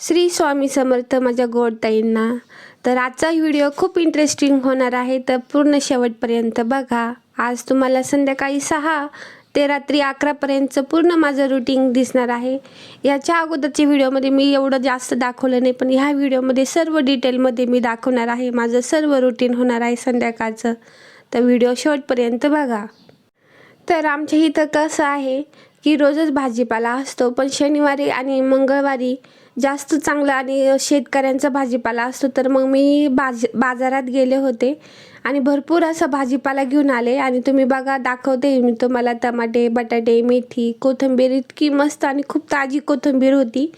श्री स्वामी समर्थ माझ्या गोडताईंना तर आजचा व्हिडिओ खूप इंटरेस्टिंग होणार आहे तर पूर्ण शेवटपर्यंत बघा. आज तुम्हाला संध्याकाळी सहा ते रात्री अकरापर्यंतचं पूर्ण माझं रुटीन दिसणार आहे. याच्या अगोदरच्या व्हिडिओमध्ये मी एवढं जास्त दाखवलं नाही पण ह्या व्हिडिओमध्ये सर्व डिटेलमध्ये मी दाखवणार आहे. माझं सर्व रुटीन होणार आहे संध्याकाळचं. तर व्हिडिओ शेवटपर्यंत बघा. तर आमच्या इथं कसं आहे की रोजच भाजीपाला असतो पण शनिवारी आणि मंगळवारी जास्त चांगला आणि शेतकऱ्यांचा भाजीपाला असतो तर मग मी बाज बाजारात गेले होते. आणि भरपूर असा भाजीपाला घेऊन आले. आणि तुम्ही बघा दाखवते मी तुम्हाला टमाटे बटाटे मेथी कोथिंबीर इतकी मस्त आणि खूप ताजी कोथिंबीर होती.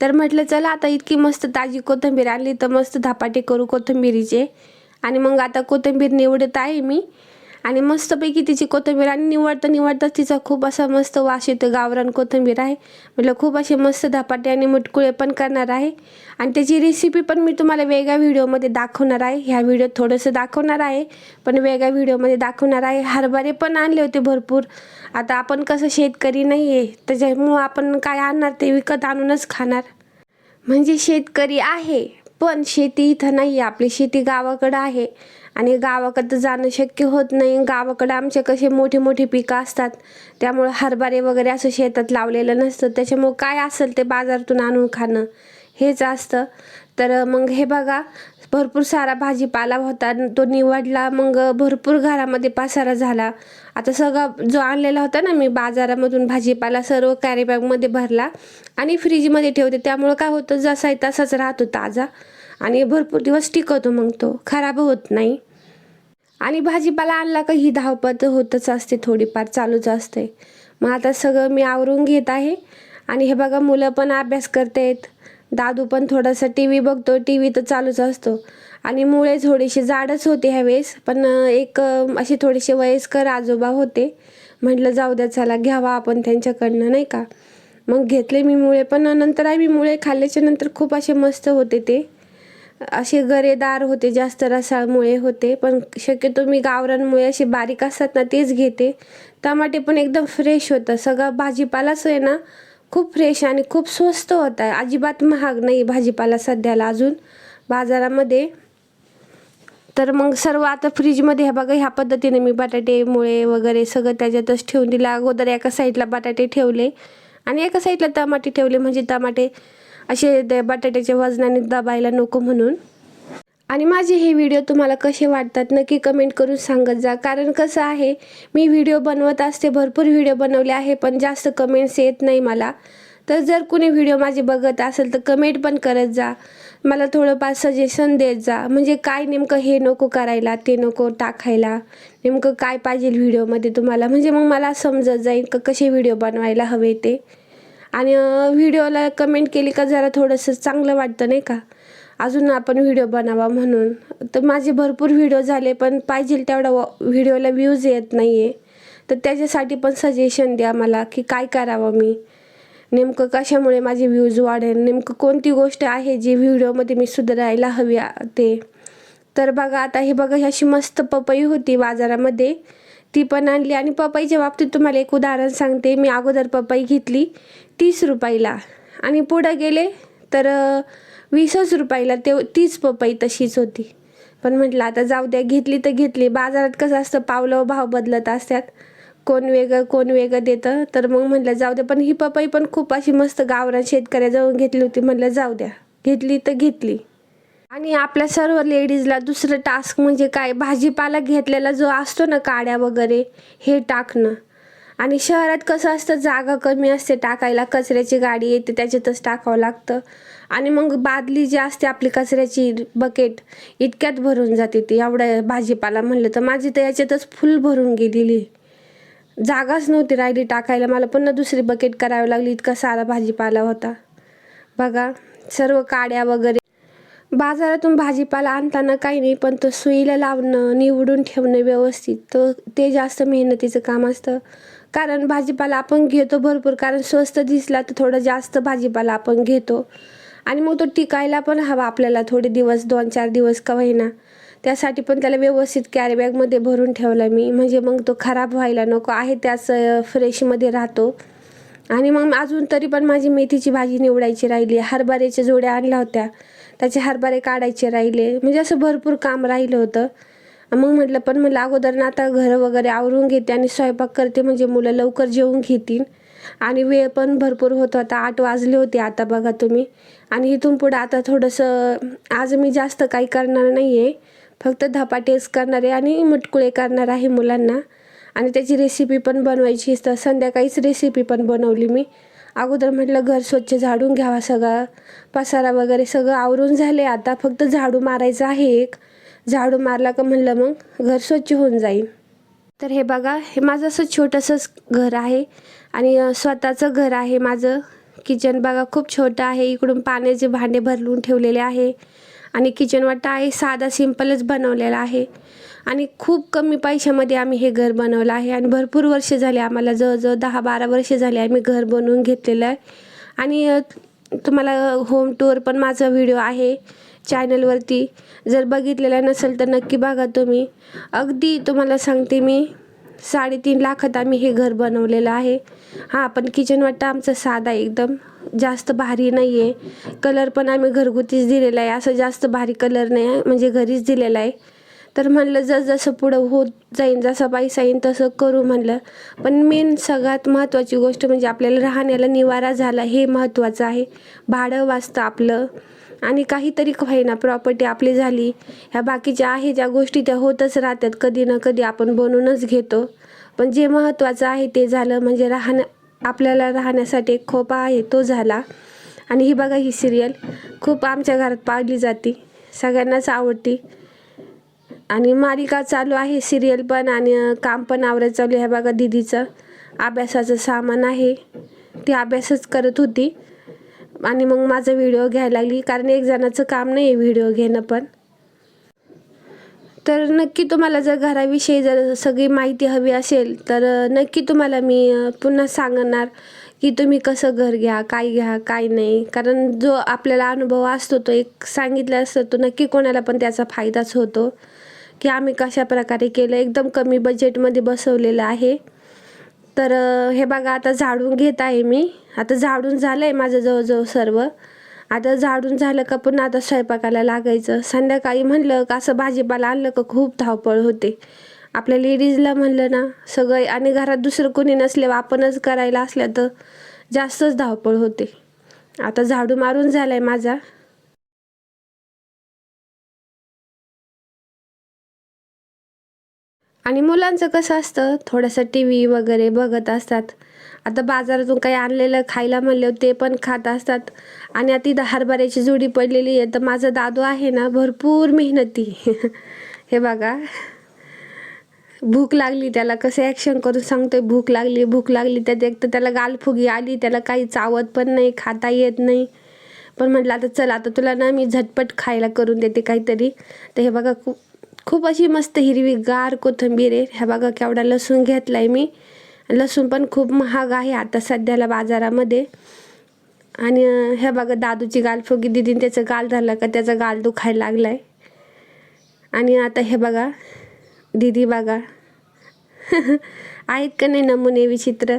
तर म्हटलं चला आता इतकी मस्त ताजी कोथिंबीर आणली तर मस्त धपाटे करू कोथिंबीरीचे. आणि मग आता कोथिंबीर निवडत आहे मी. आणि मस्तपैकी तिची कोथिंबीर आणि निवडता निवडता तिचा खूप असा मस्त वास येतो. गावरान कोथिंबीर आहे. म्हटलं खूप असे मस्त धपाटे आणि मुटकुळे पण करणार आहे. आणि त्याची रेसिपी पण मी तुम्हाला वेगळ्या व्हिडिओमध्ये दाखवणार आहे. ह्या व्हिडिओ थोडंसं दाखवणार आहे. पण वेगळ्या व्हिडिओमध्ये दाखवणार आहे. हरभरे पण आणले होते भरपूर. आता आपण कसं शेतकरी नाही आहे त्याच्यामुळं आपण काय आणणार ते विकत आणूनच खाणार. म्हणजे शेतकरी आहे. पण शेती इथं नाही आहे आपली शेती गावाकडं आहे. आणि गावाकडं जाणं शक्य होत नाही. गावाकडं आमचे कसे मोठे मोठे पिकं असतात त्यामुळं हरभरे वगैरे असं शेतात लावलेलं नसतं. त्याच्यामुळं काय असेल ते बाजारातून आणून खाणं हेच असतं. तर मग हे बघा भरपूर सारा भाजीपाला होता तो निवडला मग भरपूर घरामध्ये पसारा झाला. आता सगळा जो आणलेला होता ना मी बाजारामधून भाजीपाला सर्व कॅरीबॅगमध्ये भरला आणि फ्रीजमध्ये ठेवते. त्यामुळं काय होतं जसा आहे तसाच राहतो ताजा. आणि भरपूर दिवस टिकवतो मग तो. खराब होत नाही. आणि भाजीपाला आणला का ही धावपळ होतच असते थोडीफार चालूच असते. मग आता सगळं मी आवरून घेत आहे. आणि हे बघा मुलं पण अभ्यास करतायत. दादू पण थोडासा टी व्ही बघतो टी व्ही तर चालूच असतो. आणि मुळे थोडीशी जाडच होते ह्यावेळेस पण एक असे थोडेसे वयस्कर आजोबा होते. म्हटलं जाऊ द्या चला घ्यावा आपण त्यांच्याकडनं नाही का? मग घेतले मी मुळे पण नंतर आम्ही मुळे खाल्ल्याच्या नंतर खूप असे मस्त होते ते. असे गरेदार होते जास्त रसाळमुळे होते. पण शक्यतो मी गावरानमुळे असे बारीक असतात ना तेच घेते. टमाटे पण एकदम फ्रेश होतं सगळं भाजीपालाच आहे ना खूप फ्रेश आणि खूप स्वस्त होता अजिबात महाग नाही भाजीपाला सध्याला अजून बाजारामध्ये. तर मग सर्व आता फ्रीजमध्ये ह्या बघा ह्या पद्धतीने मी बटाटे मुळे वगैरे सगळं त्याच्यातच ठेवून दिलं. अगोदर एका साईडला बटाटे ठेवले आणि एका साईडला टमाटे ठेवले. म्हणजे टमाटे असे द बटाट्याच्या वजनाने दबायला नको म्हणून. आणि माझे हे व्हिडिओ तुम्हाला कसे वाटतात नक्की कमेंट करून सांगत जा. कारण कसं आहे मी व्हिडिओ बनवत असते भरपूर व्हिडिओ बनवले आहे पण जास्त कमेंट्स येत नाही मला. तर जर कुणी व्हिडिओ माझे बघत असेल तर कमेंट पण करत जा. मला थोडंफार सजेशन देत जा. म्हणजे काय नेमकं हे नको करायला ते नको टाकायला नेमकं काय पाहिजे व्हिडिओमध्ये तुम्हाला? म्हणजे मग मला समजत जाईल का कसे व्हिडिओ बनवायला हवे ते. आणि व्हिडिओला कमेंट केली का जरा थोडंसं चांगलं वाटतं नाही का? अजून आपण व्हिडिओ बनावा म्हणून. तर माझे भरपूर व्हिडिओ झाले पण पाहिजे तेवढा व्हिडिओला व्ह्यूज येत नाही आहे तर त्याच्यासाठी पण सजेशन द्या मला की काय करावं मी. नेमकं कशामुळे माझे व्ह्यूज वाढेल? नेमकं कोणती गोष्ट आहे जी व्हिडिओमध्ये मी सुधारायला हवी ते? तर बघा आता हे बघा अशी मस्त पपई होती बाजारामध्ये. ती पण आणली. आणि पपईच्या बाबतीत तुम्हाला एक उदाहरण सांगते. मी अगोदर पपई घेतली तीस रुपयाला. आणि पुढं गेले तर वीसच रुपयाला ते तीच पपई तशीच होती. पण म्हटलं आता जाऊ द्या घेतली तर घेतली. बाजारात कसं असतं पावलं भाव बदलत असतात. कोण वेगळं कोण वेगळं देतं. तर मग म्हटलं जाऊ द्या. पण ही पपई पण खूप अशी मस्त गावरान शेतकऱ्याजवळ घेतली होती. म्हटलं जाऊ द्या. घेतली तर घेतली. आणि आपल्या सर्व लेडीजला दुसरं टास्क म्हणजे काय? भाजीपाला घेतलेला जो असतो ना काड्या वगैरे हे टाकणं. आणि शहरात कसं असतं? जागा कमी असते टाकायला कचऱ्याची गाडी येते त्याच्यातच टाकावं लागतं. आणि मग बादली जी असते आपली कचऱ्याची बकेट इतक्यात भरून जाते ती. एवढ्या भाजीपाला म्हणलं तर माझी तर याच्यातच फुल भरून गेलेली. जागाच नव्हती राहिली टाकायला. मला पुन्हा दुसरी बकेट करावी लागली. इतका सारा भाजीपाला होता. बघा सर्व काड्या वगैरे बाजारातून भाजीपाला आणताना काही नाही पण तो सुईला लावणं निवडून ठेवणं व्यवस्थित तो ते जास्त मेहनतीचं काम असतं. कारण भाजीपाला आपण घेतो भरपूर कारण स्वस्त दिसला तर थोडं जास्त भाजीपाला आपण घेतो. आणि मग तो टिकायला पण हवा आपल्याला थोडे दिवस दोन चार दिवस का होईना. त्यासाठी पण त्याला व्यवस्थित कॅरीबॅगमध्ये भरून ठेवला मी. म्हणजे मग तो खराब व्हायला नको आहे त्याच फ्रेशमध्ये राहतो. आणि मग अजून तरी पण माझी मेथीची भाजी निवडायची राहिली. हरभऱ्याच्या जोड्या आणल्या होत्या. त्याचे हरभरे काढायचे राहिले. म्हणजे असं भरपूर काम राहिलं होतं. मग म्हटलं पण म्हटलं अगोदर ना आता घरं वगैरे आवरून घेते आणि स्वयंपाक करते. म्हणजे मुलं लवकर जेवून घेतील. आणि वेळ पण भरपूर होत. होता आठ वाजले होते आता बघा तुम्ही. आणि इथून पुढं आता थोडंसं आज मी जास्त काही करणार नाही आहे फक्त धपाटेच करणार आहे आणि मुटकुळे करणार आहे मुलांना. आणि त्याची रेसिपी पण बनवायची. तर संध्याकाळीच रेसिपी पण बनवली मी. अगोदर म्हटलं घर स्वच्छ झाडून घ्यावा सगळा पसारा वगैरे सगळं आवरून झाले. आता फक्त झाडू मारायचं आहे एक. झाडू मारला का म्हणलं मग घर स्वच्छ होऊन जाईल. तर हे बघा हे माझं असं छोटंसंच घर आहे आणि स्वतःचं घर आहे माझं. किचन बघा खूप छोटं आहे. इकडून पाण्याचे भांडे भरलून ठेवलेले आहे आणि किचन वाटा आहे साधा सिंपलच बनवलेला आहे. आणि खूप कमी पैशामध्ये आम्ही हे घर बनवलं आहे. आणि भरपूर वर्ष झाले आम्हाला जवळजवळ दहा बारा वर्ष झाले आम्ही घर बनवून घेतलेलं आहे. आणि तुम्हाला होम टूर पण माझा व्हिडिओ आहे चॅनलवरती जर बघितलेला नसेल तर नक्की बघा तुम्ही. अगदी तुम्हाला सांगते मी साडेतीन लाखात आम्ही हे घर बनवलेलं आहे. हां पण किचन वाटा आमचा साधा एकदम. जास्त भारी नाही आहे कलर पण आम्ही घरगुतीच दिलेला आहे. असं जास्त भारी कलर नाही आहे म्हणजे घरीच दिलेला आहे. तर म्हणलं जसं पुढं होत जाईन जसा पैसा येईन तसं करू म्हणलं. पण मेन सगळ्यात महत्त्वाची गोष्ट म्हणजे आपल्याला राहण्याला निवारा झाला हे महत्त्वाचं आहे. भाडं वाचतं आपलं. आणि काहीतरी होईना प्रॉपर्टी आपली झाली. ह्या बाकीच्या आहे ज्या गोष्टी त्या होतच राहतात. कधी ना कधी आपण बनवूनच घेतो. पण जे महत्त्वाचं आहे ते झालं म्हणजे राहण्या आपल्याला राहण्यासाठी एक खोपा आहे तो झाला. आणि ही बघा ही सिरियल खूप आमच्या घरात पाहिली जाते. सगळ्यांनाच आवडती. आणि मालिका चालू आहे सिरियल पण आणि काम पण आवरत चालू आहे. बघा दिदीचं अभ्यासाचं सामान आहे. ती अभ्यासच करत होती. आणि मग माझा व्हिडिओ घ्यायला लागली. कारण एक जणाचं काम नाही आहे व्हिडिओ घेणं पण. तर नक्की तुम्हाला जर घराविषयी जर सगळी माहिती हवी असेल तर नक्की तुम्हाला मी पुन्हा सांगणार की तुम्ही कसं घर घ्या काय घ्या काय नाही. कारण जो आपल्याला अनुभव असतो तो एक सांगितला असतं तो नक्की कोणाला पण त्याचा फायदाच होतो. की आम्ही कशा प्रकारे केलं एकदम कमी बजेटमध्ये बसवलेलं आहे. तर हे बघा आता झाडून घेत आहे मी. आता झाडून झालं आहे माझं जवळजवळ सर्व. आता झाडून झालं का पुन्हा आता स्वयंपाकाला लागायचं. संध्याकाळी म्हणलं का असं भाजीपाला आणलं का खूप धावपळ होते. आपल्या लेडीजला म्हणलं ना सगळं आणि घरात दुसरं कोणी नसल्यावर आपणच करायला असल्या तर जास्तच धावपळ होते. आता झाडू मारून झाला आहे माझा. आणि मुलांचं कसं असतं थोडंसं टी व्ही वगैरे बघत असतात. आता बाजारातून काही आणलेलं खायला म्हणलं ते पण खात असतात. आणि आता इथं हरभऱ्याची जुडी पडलेली आहे तर माझा दादू आहे ना भरपूर मेहनती. हे बघा. भूक लागली त्याला कसं ॲक्शन करून सांगतोय भूक लागली भूक लागली त्यात एक तर त्याला गालफुगी आली त्याला काही चावत पण नाही खाता येत नाही. पण म्हटलं आता चल आता तुला ना मी झटपट खायला करून देते काहीतरी. तर हे बघा खूप खूप अशी मस्त हिरवी गार कोथिंबीर आहे. ह्या बघा केवढा लसूण घेतला आहे मी. लसूण पण खूप महाग आहे आता सध्याला बाजारामध्ये. आणि हे ह्या बघा दादूची गालफुगी दिदीने त्याचं गाल झालं का त्याचा गाल दुखायला लागला आहे आणि आता हे बघा दीदी बघा. आहेत का नाही नमुने विचित्र?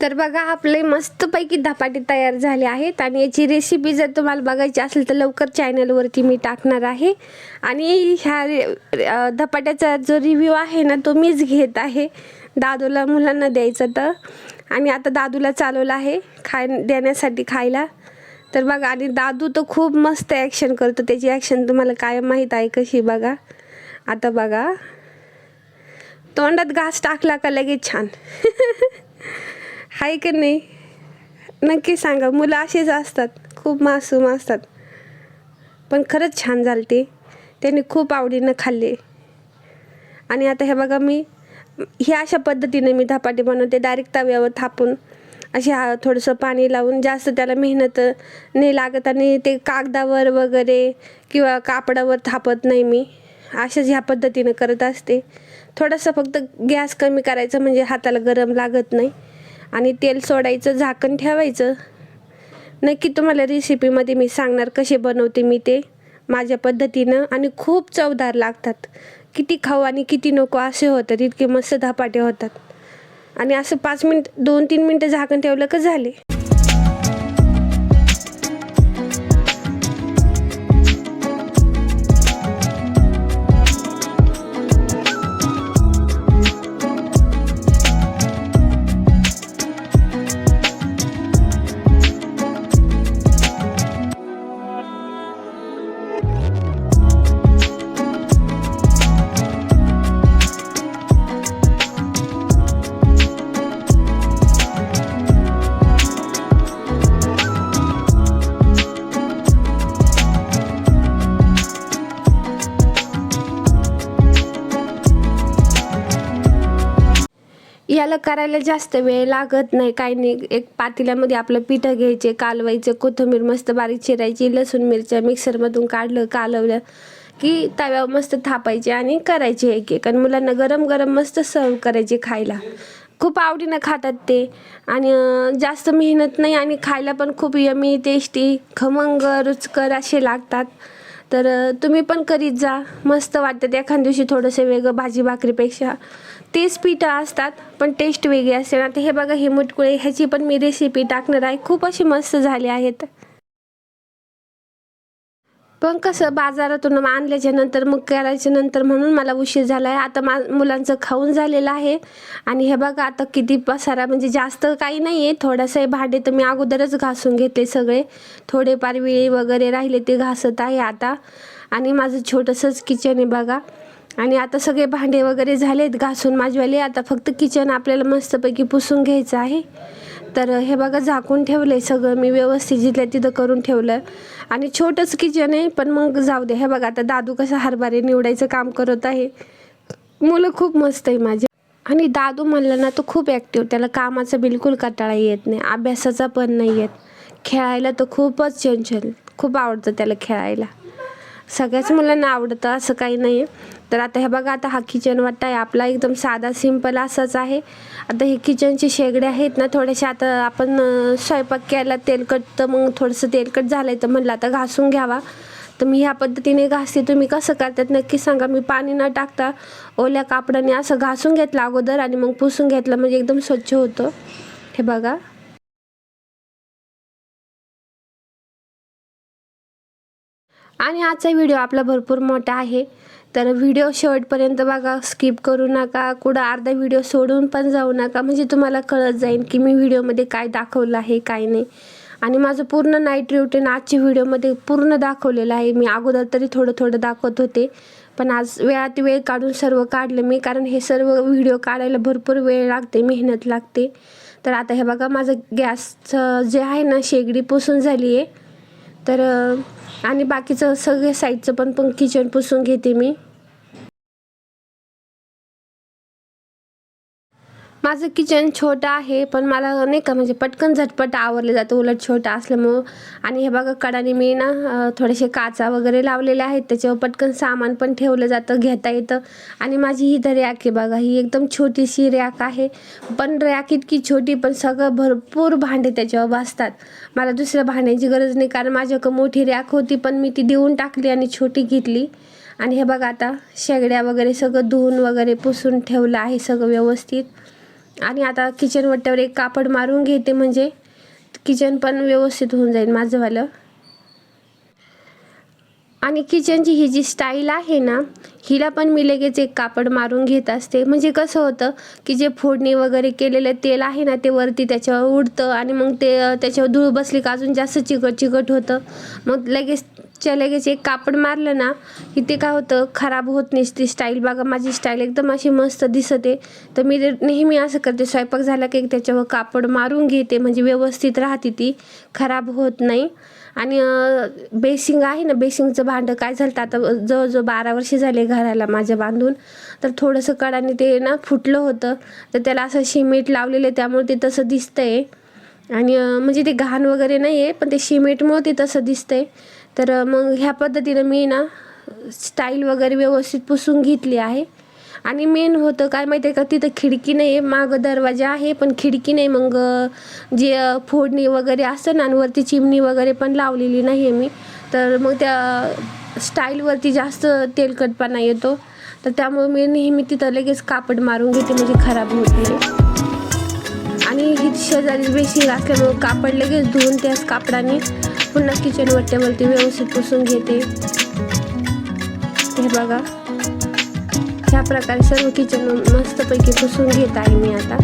तर बघा आपले मस्तपैकी धपाटे तयार झाले आहेत आणि याची रेसिपी जर तुम्हाला बघायची असेल तर लवकर चॅनलवरती मी टाकणार आहे. आणि ह्या धपाट्याचा जो रिव्ह्यू आहे ना तो मीच घेत आहे. दादूला मुलांना द्यायचं तर. आणि आता दादूला चालवलं आहे खाय देण्यासाठी खायला. तर बघा आणि दादू तर खूप मस्त ॲक्शन करतो. त्याची ॲक्शन तुम्हाला काय माहीत आहे कशी बघा. आता बघा. तोंडात घास टाकला का लगेच छान. आहे की नाही? नक्की सांगा. मुलं असेच असतात. खूप मासूम असतात. पण खरंच छान झालते त्यांनी खूप आवडीनं खाल्ले. आणि आता हे बघा मी हे अशा पद्धतीने मी धपाटे बनवते. डायरेक्ट तव्यावर थापून असे हा थोडंसं पाणी लावून जास्त त्याला मेहनत नाही लागत आणि ते कागदावर वगैरे किंवा कापडावर थापत नाही मी. अशाच ह्या पद्धतीनं करत असते. थोडंसं फक्त गॅस कमी करायचं म्हणजे हाताला गरम लागत नाही. आणि तेल सोडायचं झाकण ठेवायचं. नक्की तुम्हाला रेसिपीमध्ये मी सांगणार कसे बनवते मी ते. माझ्या पद्धतीनं आणि खूप चवदार लागतात. किती खाऊ आणि किती नको असे होतात इतके मस्त धपाटे होतात. आणि असं पाच मिनिट दोन तीन मिनटं झाकण ठेवलं का झाले. याला करायला जास्त वेळ लागत नाही. काही नाही एक पातेल्यामध्ये आपलं पिठं घ्यायचे कालवायचं कोथिंबीर मस्त बारीक चिरायची लसूण मिरच्या मिक्सरमधून काढलं कालवलं की तव्यावर मस्त थापायचे आणि करायचे एक एक आणि मुलांना गरम गरम मस्त सर्व करायचे खायला. खूप आवडीनं खातात ते. आणि जास्त मेहनत नाही आणि खायला पण खूप यमी टेस्टी खमंग रुचकर असे लागतात. तर तुम्ही पण करीत जा. मस्त वाटतं एखाद्या दिवशी थोडंसं वेगळं भाजी भाकरीपेक्षा तेच पिठं असतात पण टेस्ट वेगळी असते. ना आता हे बघा हे मुटकुळे ह्याची पण मी रेसिपी टाकणार आहे. खूप अशी मस्त झाली आहेत. पण कसं बाजारातून आणल्याच्या नंतर मग करायच्या नंतर म्हणून मला उशीर झाला आहे आता मा मुलांचं खाऊन झालेलं आहे. आणि हे बघा आता किती पसारा म्हणजे जास्त काही नाही आहे थोडंसं हे भांडे तर मी अगोदरच घासून घेतले सगळे. थोडेफार वेळी वगैरे राहिले ते घासत आहे आता. आणि माझं छोटंसंच किचन आहे बघा. आणि आता सगळे भांडे वगैरे झालेत घासून माझीवाले आता फक्त किचन आपल्याला मस्तपैकी पुसून घ्यायचं आहे. तर हे बघा झाकून ठेवलं आहे सगळं. मी व्यवस्थित जिथल्या तिथं करून ठेवलं. आणि छोटंच किचन आहे पण मग जाऊ दे. हे बघा आता दादू कसं हरभरे निवडायचं काम करत आहे. मुलं खूप मस्त आहे माझे. आणि दादू म्हणलं ना तो खूप ॲक्टिव्ह त्याला कामाचा बिलकुल कटाळा येत नाही. अभ्यासाचा पण नाही येत. खेळायला तर खूपच चंचल. खूप आवडतं त्याला खेळायला. सगळ्याच मुलांना आवडतं असं काही नाही आहे तर आता हे बघा आता हा किचन वाटत आहे. आपला एकदम साधा सिंपल असाच आहे. आता हे किचनचे शेगडे आहेत ना थोडेसे आता आपण स्वयंपाक केला तेलकट तर मग थोडंसं तेलकट झालं तर म्हणलं आता घासून घ्यावा. तर मी ह्या पद्धतीने घासते. तुम्ही कसं करतात नक्की सांगा. मी पाणी न टाकता ओल्या कापडाने असं घासून घेतलं अगोदर आणि मग पुसून घेतलं. म्हणजे एकदम स्वच्छ होतं. हे बघा. आणि आजचा व्हिडिओ आपला भरपूर मोठा आहे. तर व्हिडिओ शेवटपर्यंत बघा स्किप करू नका. कुठं अर्धा व्हिडिओ सोडून पण जाऊ नका. म्हणजे तुम्हाला कळत जाईल की मी व्हिडिओमध्ये काय दाखवलं आहे काय नाही. आणि माझं पूर्ण नाईट रुटीन आजच्या व्हिडिओमध्ये पूर्ण दाखवलेलं आहे. मी अगोदर तरी थोडं थोडं दाखवत होते पण आज वेळात वेळ काढून सर्व काढलं मी. कारण हे सर्व व्हिडिओ काढायला भरपूर वेळ लागते मेहनत लागते. तर आता हे बघा माझं गॅसचं जे आहे ना शेगडी पुसून झाली आहे तर आणि बाकीचं सगळे साईडचं पण पण किचन पुसून घेते मी. माझं किचन छोटं आहे पण मला नाही का म्हणजे पटकन झटपट आवरलं जातं. उलट छोटं असल्यामुळं. आणि हे बघा कडाने मी ना थोडेसे काचा वगैरे लावलेले आहेत. त्याच्यावर पटकन सामान पण ठेवलं जातं घेता येतं. आणि माझी ही तर रॅक आहे बघा ही एकदम छोटीशी रॅक आहे. पण रॅक इतकी छोटी पण सगळं भरपूर भांडे त्याच्यावर बसतात. मला दुसऱ्या भांड्याची गरज नाही कारण माझ्याकडं मोठी रॅक होती पण मी ती देऊन टाकली आणि छोटी घेतली. आणि हे बघा आता शेगड्या वगैरे सगळं धुवून वगैरे पुसून ठेवलं आहे सगळं व्यवस्थित. आणि आता किचन वट्ट्यावर एक कापड मारून घेते म्हणजे किचन पण व्यवस्थित होऊन जाईल माझंवालं. आणि किचनची ही जी स्टाईल आहे ना हिला पण मी लगेच एक कापड मारून घेत असते. म्हणजे कसं होतं की जे फोडणी वगैरे केलेलं तेल आहे ना ते वरती त्याच्यावर उडतं आणि मग ते त्याच्यावर धूळ बसली का अजून जास्त चिकट चिकट होतं. मग लगेच च्या लगेच एक कापड मारलं ना की ते काय होतं खराब होत नाही ती स्टाईल बघा माझी स्टाईल एकदम अशी मस्त दिसते. तर मी ते नेहमी असं करते स्वयंपाक झाला की त्याच्यावर कापड मारून घेते म्हणजे व्यवस्थित राहते ती खराब होत नाही. आणि बेसिंग आहे ना बेसिंगचं भांडं काय झालं आता जवळजवळ बारा वर्षे झाले घराला माझ्या बांधून. तर थोडंसं कडाने ते ना फुटलं होतं. तर त्याला असं शिमेट लावलेलं आहे त्यामुळे ते तसं दिसतंय. आणि म्हणजे ते घाण वगैरे नाही आहे पण ते शिमेटमुळं ते तसं दिसतंय. तर मग ह्या पद्धतीनं मी ना स्टाईल वगैरे व्यवस्थित पुसून घेतली आहे. आणि मेन होतं काय माहिती आहे का तिथं खिडकी नाही आहे मागं दरवाजा आहे पण खिडकी नाही. मग जे फोडणी वगैरे असतं ना आणि वरती चिमणी वगैरे पण लावलेली नाही आहे मी. तर मग त्या स्टाईलवरती जास्त तेलकटपणा येतो. तर त्यामुळे मी नेहमी तिथं लगेच कापड मारून घेते म्हणजे खराब होत नाही. आणि ही शेजारी बेशी असल्यामुळे कापड लगेच धुवून त्याच कापडाने पुन्हा किचन वट्ट्यावरती व्यवस्थित पुसून घेते. हे बघा. ह्या प्रकारे सर्व किचन मस्तपैकी पुसून घेत आहे मी आता.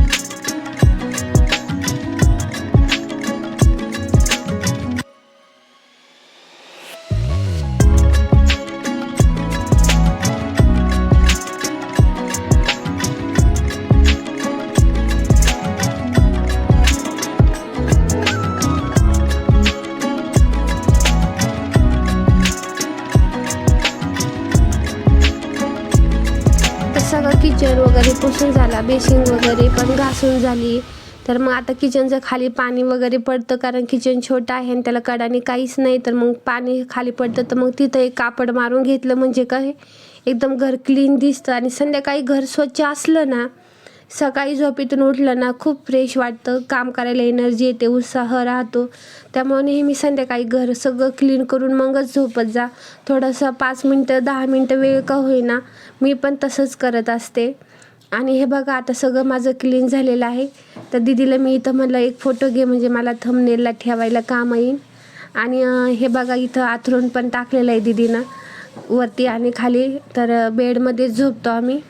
पुसून बेसिंग वगैरे पण घासून झाली. तर मग आता किचनचं खाली पाणी वगैरे पडतं कारण किचन छोटं आहे आणि त्याला कडाने काहीच नाही. तर मग पाणी खाली पडतं तर मग तिथं एक कापड मारून घेतलं म्हणजे काय एकदम घर क्लीन दिसतं आणि संध्याकाळी घर स्वच्छ असलं ना सकाळी झोपेतून उठलं ना खूप फ्रेश वाटतं. काम करायला एनर्जी येते उत्साह राहतो. त्यामुळे नेहमी संध्याकाळी घर सगळं क्लीन करून मगच झोपत जा. थोडंसं पाच मिनटं दहा मिनटं वेळ का होईना मी पण तसंच करत असते. आणि हे बघा आता सगळं माझं क्लीन झालेलं आहे. तर दिदीला मी इथं म्हणलं एक फोटो घे म्हणजे मला थंबनेलला ठेवायला काम येईल आणि हे बघा इथं आथरून पण टाकलेलं आहे दिदीनं. वरती आणि खाली. तर बेडमध्ये झोपतो आम्ही.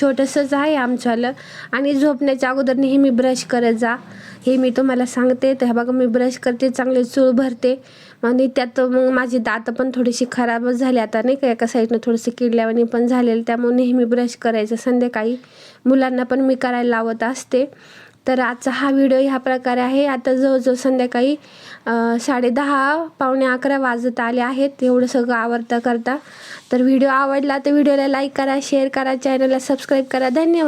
छोटंसंच आहे आमच्याला आणि झोपण्याच्या अगोदर नेहमी ब्रश करत जा. हे मी तुम्हाला सांगते. तर हे बघा मी ब्रश करते चांगले चूळ भरते. आणि त्यात मग माझी दात पण थोडीशी खराबच झाली. आता नाही का एका साईडनं थोडीशी किडल्यावानी पण झालेलं. त्यामुळे नेहमी ब्रश करायचं. संध्याकाळी मुलांना पण मी करायला लावत असते. तर आजचा हा व्हिडिओ ह्या प्रकारे आहे. आता जवळजवळ संध्याकाळी साडे साडेदहा पावणे अकरा वाजत आले आहेत. एवढं सगळं आवडता करता. तर व्हिडिओ आवडला तर व्हिडिओला लाईक करा शेअर करा चॅनलला सबस्क्राईब करा. धन्यवाद.